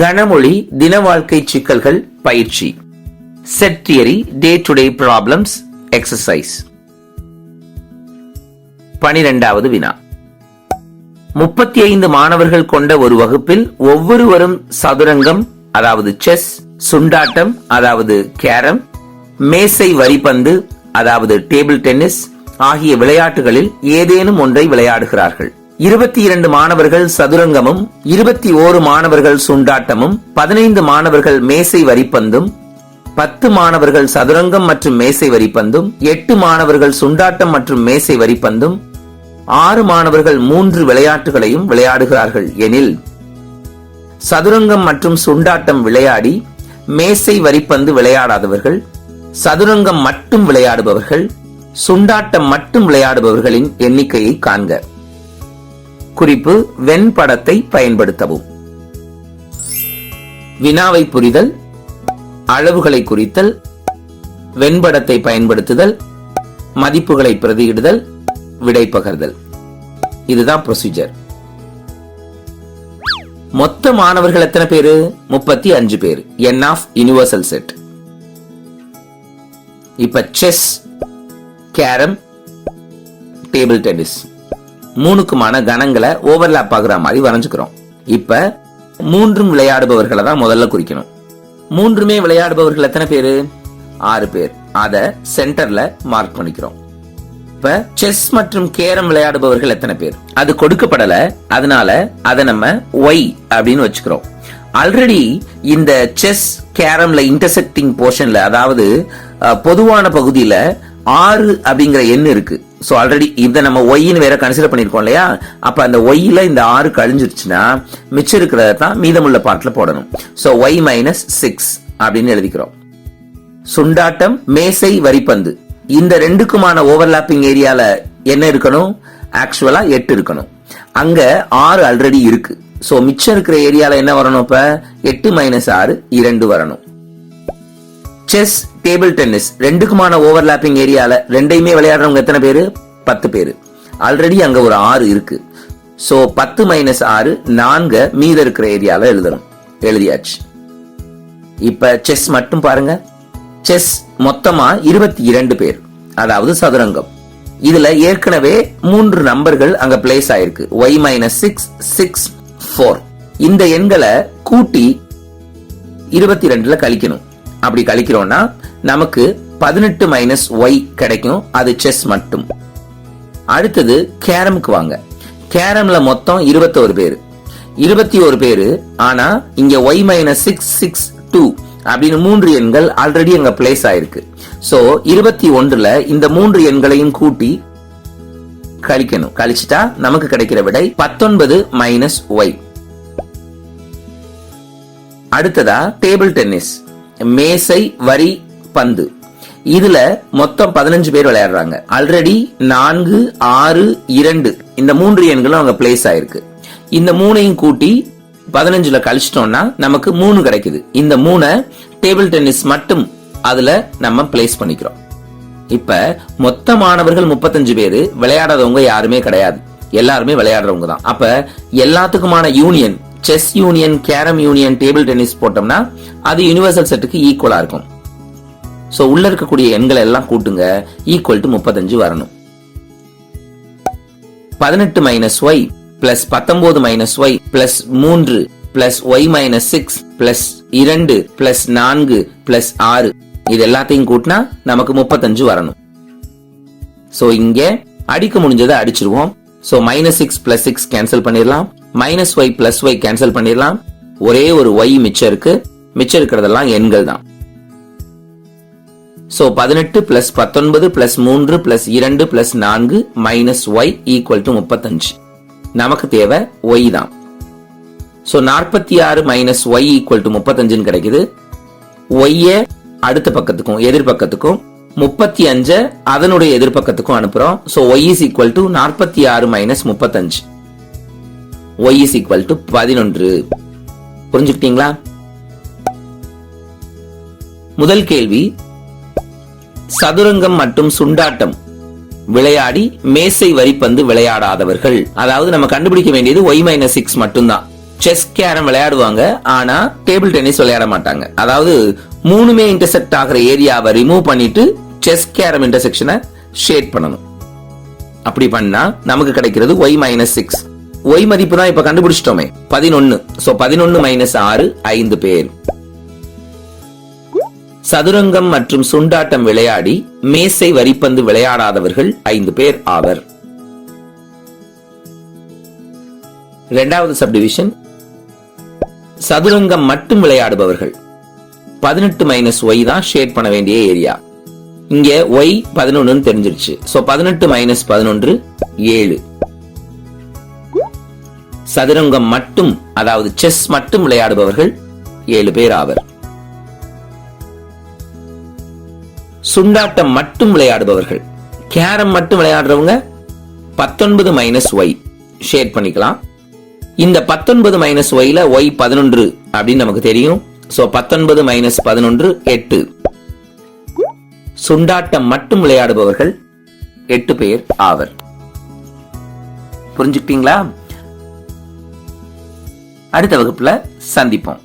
கனமொழி தின வாழ்க்கை சிக்கல்கள் பயிற்சி. Set theory day to day problems exercise பனிரெண்டாவது வினா. முப்பத்தி ஐந்து மாணவர்கள் கொண்ட ஒரு வகுப்பில் ஒவ்வொருவரும் சதுரங்கம் அதாவது செஸ் சுண்டாட்டம் அதாவது கேரம் மேசை வரிபந்து அதாவது டேபிள் டென்னிஸ் ஆகிய விளையாட்டுகளில் ஏதேனும் ஒன்றை விளையாடுகிறார்கள். இருபத்தி இரண்டு மாணவர்கள் சதுரங்கமும் இருபத்தி ஓரு மாணவர்கள் சுண்டாட்டமும் பதினைந்து மாணவர்கள் மேசை வரிப்பந்தும் பத்து மாணவர்கள் சதுரங்கம் மற்றும் மேசை வரிப்பந்தும் எட்டு மாணவர்கள் சுண்டாட்டம் மற்றும் மேசை வரிப்பந்தும் ஆறு மாணவர்கள் மூன்று விளையாட்டுகளையும் விளையாடுகிறார்கள். எனில் சதுரங்கம் மற்றும் சுண்டாட்டம் விளையாடி மேசை வரிப்பந்து விளையாடாதவர்கள் சதுரங்கம் மட்டும் விளையாடுபவர்கள் சுண்டாட்டம் மட்டும் விளையாடுபவர்களின் எண்ணிக்கையை காண்க. குறிப்பு வெண்படத்தை பயன்படுத்தவும். வினாவை புரிதல் அளவுகளை குறித்தல் வெண்படத்தை பயன்படுத்துதல் மதிப்புகளை பிரதியிடுதல் விடை பகர்தல். இதுதான் ப்ரொசீஜர் மொத்த மாணவர்கள் எத்தனை பேரு? முப்பத்தி அஞ்சு பேர். என் ஆஃப் யூனிவர்சல் செட் இப்ப செஸ் கேரம் டேபிள் டென்னிஸ் மூணுக்குமான கணங்களை ஓவர்லாப் ஆகுற மாதிரி வரைஞ்சுக்கிறோம். இப்ப மூன்றும் விளையாடுபவர்களை தான் முதல்ல குறிக்கணும். மூன்றுமே விளையாடுபவர்கள் எத்தனை பேரு? ஆறு பேர். அத சென்டர்ல மார்க் பண்ணிக்கிறோம். இப்ப செஸ் மற்றும் கேரம் விளையாடுபவர்கள் எத்தனை பேர்? அது கொடுக்கப்படல. அதனால அதை நம்ம ஒய் அப்படின்னு வச்சுக்கிறோம். ஆல்ரெடி இந்த செஸ் கேரம்ல இன்டர்செக்டிங் போர்ஷன்ல அதாவது பொதுவான பகுதியில ஆறு அப்படிங்கிற எண் இருக்கு. ஸோ ஆல்ரெடி இதை நம்ம ஒய்ன்னு வேற கன்சிடர் பண்ணிருக்கோம் இல்லையா? அப்ப அந்த ஒய்ல இந்த ஆறு கழிஞ்சிருச்சுன்னா மிச்சம் இருக்கிறத தான் மீதமுள்ள பாட்டில் போடணும். ஸோ ஒய் மைனஸ் சிக்ஸ் அப்படின்னு எழுதிக்கிறோம். சுண்டாட்டம் மேசை வரிப்பந்து. இந்த ரெண்டுக்குமான ஓவர்லாப்பிங் ஏரியால என்ன இருக்கணும்? ஆக்சுவலா எட்டு இருக்கணும். அங்க ஆறு ஆல்ரெடி இருக்கு. ஸோ மிச்சம் இருக்கிற ஏரியால என்ன வரணும் இப்ப? எட்டு மைனஸ் ஆறு இரண்டு வரணும். செஸ் டேபிள் டென்னிஸ் ரெண்டுக்குமான ஓவர்லாப்பிங் ஏரியால ரெண்டையுமே விளையாடுறவங்க எத்தனை பேரு? பத்து பேரு. ஆல்ரெடி அங்க ஒரு ஆறு இருக்கு. சோ பத்து மைனஸ் ஆறு நான்கு மீத இருக்கிற ஏரியால எழுதணும். எழுதியாச்சு. இப்ப செஸ் மட்டும் பாருங்க. செஸ் மொத்தமா இருபத்தி இரண்டு பேர். அதாவது சதுரங்கம். இதுல ஏற்கனவே மூன்று நம்பர்கள் அங்க பிளேஸ் ஆயிருக்கு. Y minus six six four இந்த எண்களை கூட்டி இருபத்தி ரெண்டுல கழிக்கணும். அப்படி கழிக்கிறோம்னா நமக்கு பதினெட்டு மைனஸ் ஒய் கிடைக்கும். அது செஸ் மட்டும். அடுத்தது கேரமுக்கு வாங்க. கேரம்ல மொத்தம் இருபத்தோரு பேர். இருபத்தி ஒரு பேர் ஆனா இங்க y minus six six two அப்படின்னு மூன்று எண்கள் ஆல்ரெடி அங்க பிளேஸ் ஆயிருக்கு. சோ இருபத்தி ஒன்றுல இந்த மூன்று எண்களையும் கூட்டி கழிக்கணும். கழிச்சுட்டா நமக்கு கிடைக்கிற விடை பத்தொன்பது மைனஸ் ஒய் அடுத்ததா டேபிள் டென்னிஸ் மேசை வரி பந்து. இதுல மொத்தம் பதினஞ்சு பேர் விளையாடுறாங்க. ஆல்ரெடி நான்கு ஆறு இரண்டு. இந்த மூன்று எண்களும் அங்க பிளேஸ் ஆயிருக்கு. இந்த மூணையும் கூட்டி பதினஞ்சுல கழிச்சிட்டோம்னா நமக்கு மூணு கிடைக்குது. இந்த மூணை டேபிள் டென்னிஸ் மட்டும் அதுல நம்ம பிளேஸ் பண்ணிக்கிறோம். இப்ப மொத்த மாணவர்கள் முப்பத்தஞ்சு பேரு விளையாடாதவங்க யாருமே கிடையாது. எல்லாருமே விளையாடுறவங்க தான். அப்ப எல்லாத்துக்குமான union chess union carrom union table tennis போட்டோம்னா அது யுனிவர்சல் செட்டுக்கு ஈக்குவலாக இருக்கும். ஸோ உள்ள இருக்கக்கூடிய எண்களை எல்லாம் கூட்டுங்க. ஈக்குவல் டு முப்பத்தஞ்சு வரணும். பதினெட்டு மைனஸ் ஒய் பிளஸ் பத்தொன்பது மைனஸ் ஒய் பிளஸ் மூன்று plus y minus six plus இரண்டு பிளஸ் நான்கு பிளஸ் ஆறு. இது எல்லாத்தையும் கூட்டினா நமக்கு முப்பத்தஞ்சு வரணும். ஸோ இங்க அடிக்க முடிஞ்சதை அடிச்சிருவோம். So minus six plus six cancel பண்ணிடலாம். Minus y plus y cancel பண்ணிடலாம். ஒரே ஒரு ஒய் மிச்சம் இருக்கு. மிச்சம் இருக்கிறதெல்லாம் எண்கள் தான். சோ பதினெட்டு பிளஸ் பத்தொன்பது பிளஸ் மூன்று பிளஸ் இரண்டு பிளஸ் நான்கு மைனஸ் ஒய் ஈக்குவல் டு முப்பத்தஞ்சு. நமக்கு தேவை ஒய் தான். சோ நாற்பத்தி ஆறு மைனஸ் ஒய் ஈக்குவல் டு முப்பத்தஞ்சுன்னு கிடைக்குது. ஒய்ய அடுத்த பக்கத்துக்கும் எதிர்பக்கத்துக்கும் முப்பத்தி அஞ்ச அதனுடைய எதிர்பக்கத்துக்கும் அனுப்புறோம். So y is equal to நாற்பத்தி ஆறு மைனஸ் முப்பத்தஞ்சு. ஒய் இஸ் ஈக்குவல் டு பதினொன்று. புரிஞ்சுக்கிட்டீங்களா? முதல் கேள்வி சதுரங்கம் மற்றும் சுண்டாட்டம் விளையாடி மேசை வரிப்பந்து விளையாடாதவர்கள். அதாவது நம்ம கண்டுபிடிக்க வேண்டியது ஒய் மைனஸ் சிக்ஸ் மட்டும்தான். செஸ் கேரம் விளையாடுவாங்க ஆனா டேபிள் டென்னிஸ் விளையாட மாட்டாங்க. அதாவது மூணுமே இன்டர்செக்ட் ஆகிற ஏரியாவை ரிமூவ் பண்ணிட்டு செஸ் கேரம் இன்டர்செக்ஷனை ஷேட் பண்ணணும். அப்படி பண்ணா நமக்கு கிடைக்கிறது ஒய் மைனஸ் சிக்ஸ் ஒய் மதிப்பு தான் இப்ப கண்டுபிடிச்சிட்டோமே. பதினொன்னு. சோ பதினொன்னு மைனஸ் ஆறு ஐந்து பேர். சதுரங்கம் மற்றும் சுண்டாட்டம் விளையாடி மேசை வரிப்பந்து விளையாடாதவர்கள் ஐந்து பேர் ஆவர். இரண்டாவது சப்டிவிஷன் சதுரங்கம் மட்டும் விளையாடுபவர்கள். பதினெட்டு மைனஸ் ஒய் தான் ஷேட் பண்ண வேண்டிய ஏரியா இங்க ஒய் பதினொன்னு தெரிஞ்சிருச்சு. சோ பதினெட்டு மைனஸ் பதினொன்று ஏழு. சதுரங்கம் மட்டும் அதாவது செஸ் மட்டும் விளையாடுபவர்கள் ஏழு பேர் ஆவர். சுண்டாட்டம் மட்டும் விளையாடுபவர்கள். கேரம் மட்டும் விளையாடுறவங்க பத்தொன்பது மைனஸ் ஒய் ஷேர் பண்ணிக்கலாம். இந்த பத்தொன்பது மைனஸ் ஒய்ல ஒய் பதினொன்று அப்படின்னு நமக்கு தெரியும். சோ பத்தொன்பது மைனஸ் பதினொன்று எட்டு. சுண்டாட்டம் மட்டும் விளையாடுபவர்கள் எட்டு பேர் ஆவர். புரிஞ்சுக்கிட்டீங்களா? அடுத்த வகுப்பில் சந்திப்போம்.